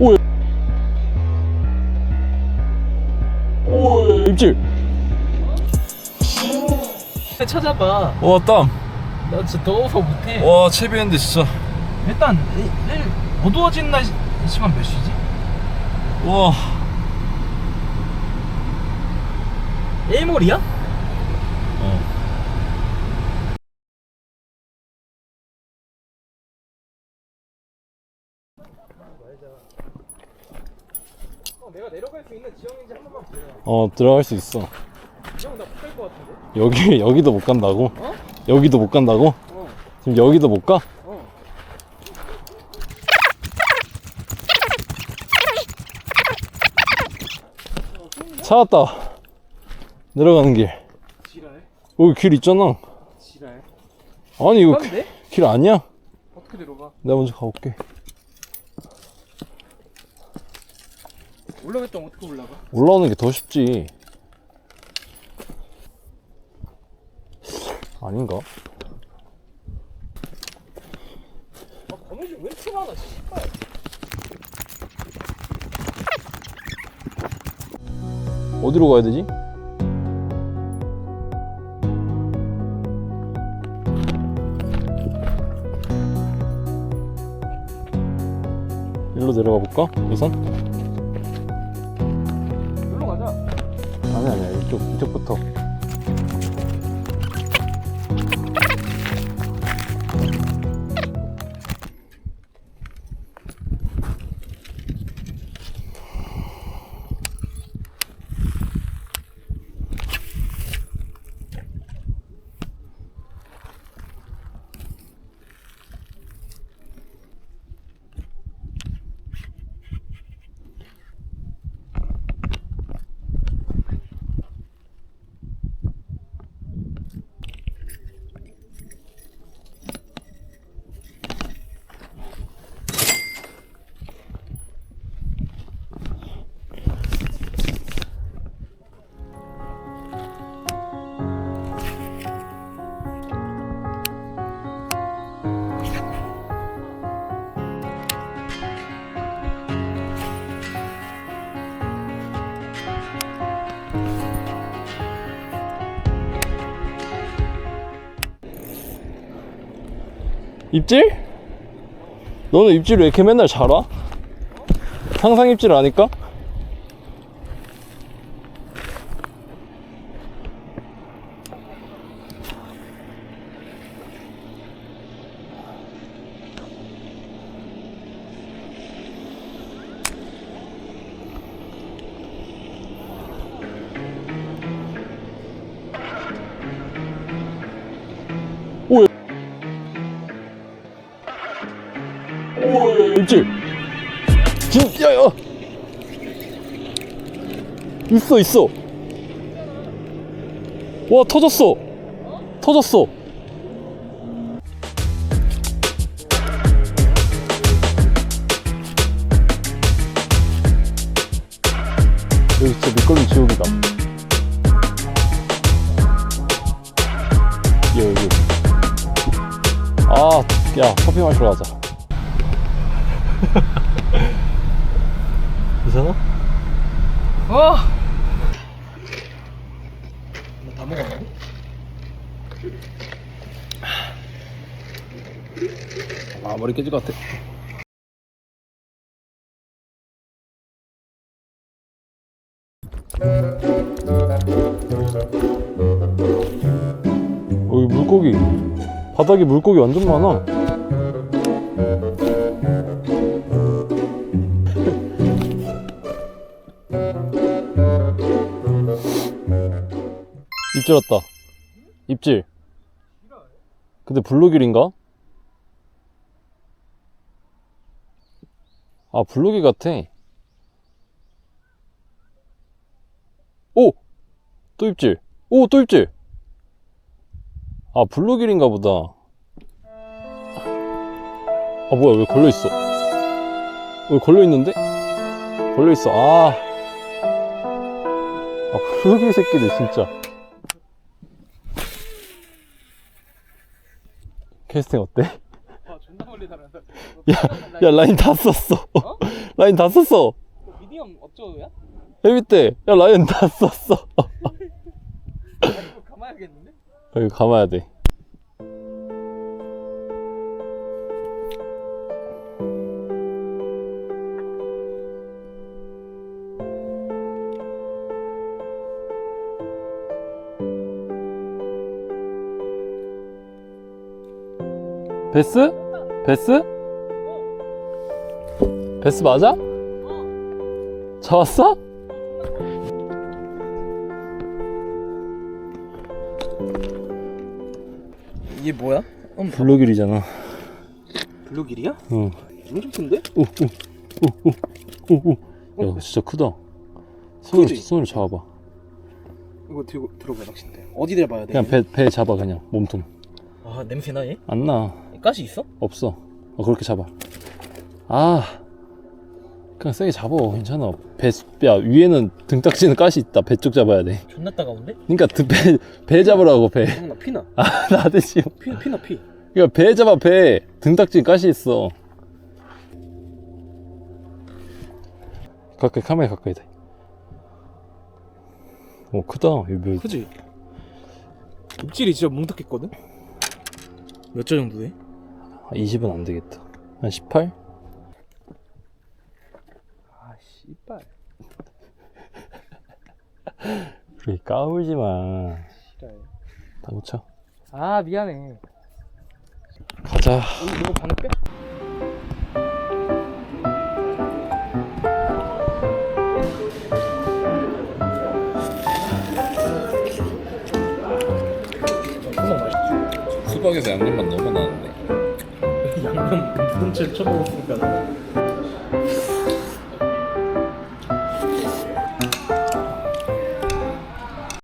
오. 오, 입질. 찾아봐. 와, 땀. 나 진짜 더워서 못해. 와, 채비했는데 진짜. 일단 내- 내일 어두워진 날 시- 시간 몇 시지? 와. 일몰이야? 어. 어, 내가 내려갈 수 있는 지형인지 한 번만 보여. 어, 들어갈 수 있어. 지형 나못갈것 같은데? 여기, 여기도 못 간다고? 어? 여기도 못 간다고? 어. 지금 여기도 못 가? 어. 찾았다. 내려가는 길. 지랄. 여기 길 있잖아. 지랄. 아니, 이거 길, 근데 길 아니야? 어떻게 내려가? 내가 먼저 가볼게. 올라갔다 어떻게 올라가? 올라오는 게 더 쉽지. 아닌가? 아, 거미줄 왜 이렇게 많아? 씨발. 어디로 가야 되지? 일로 내려가 볼까? 우선? 아니 아니야. 이쪽 이쪽부터 입질? 너는 입질을 왜 이렇게 맨날 잘 와? 상상 입질 아니까? 오, 입질. 진짜야. 있어, 있어. 와, 터졌어. 터졌어. 여기 진짜 밑걸림 지옥이다. 여기. 아, 야, 커피 마시러 가자. 괜찮아? 어. 다 먹었네. 아, 머리 깨질 것 같아. 어, 여기 물고기. 바닥에 물고기 완전 많아. 입질 왔다. 입질. 근데 블루길인가? 아, 블루길 같아. 오! 또 입질. 오, 또 입질. 아, 블루길인가 보다. 아, 뭐야, 왜 걸려있어? 왜 걸려있는데? 걸려있어. 아. 아, 블루길 새끼들, 진짜. 캐스팅 어때? 아 존나 멀리 달았다. 야, 야, 라인 다 썼어. 어? 라인 다 썼어. 미디엄 어쩌고야? 헤비 때. 야, 라인 다 썼어. 이거 감아야겠는데? 여기 감아야 돼. 베스? 베스? 베스 맞아? 잡았어? 이게 뭐야? 음, 블루길이잖아. 블루길이야? 응. 엄청 큰데? 오오오오오오. 야, 진짜 크다. 손으로 크지? 손으로 잡아봐. 이거 들고 들어봐 낚싯대. 어디 대봐야 돼? 그냥 배 배 잡아 그냥 몸통. 아 냄새 나니? 안 나. 가시 있어? 없어. 어, 그렇게 잡아. 아. 그냥 세게 잡어. 괜찮아. 배, 야, 위에는 등딱지는 가시 있다. 배 쪽 잡아야 돼. 존나 따가운데? 그니까, 러 배, 배 잡으라고, 배. 형 나 피나. 아, 나대지. 피 피나 피. 그니까, 배 잡아, 배. 등딱지는 가시 있어. 가까이, 카메라 가까이 돼. 오, 크다. 이거 몇, 그지? 입질이 진짜 뭉탁했거든? 몇 자 정도 돼? 20은 안 되겠다. 한 18? 아 씨발. 그래, 까불지 마. 싫어요. 다 묻혀. 아 미안해. 가자. 이거 이거 반응 빼? 수박에서 양념만 너무 나는데. 양념 근처 쳐먹었으니까.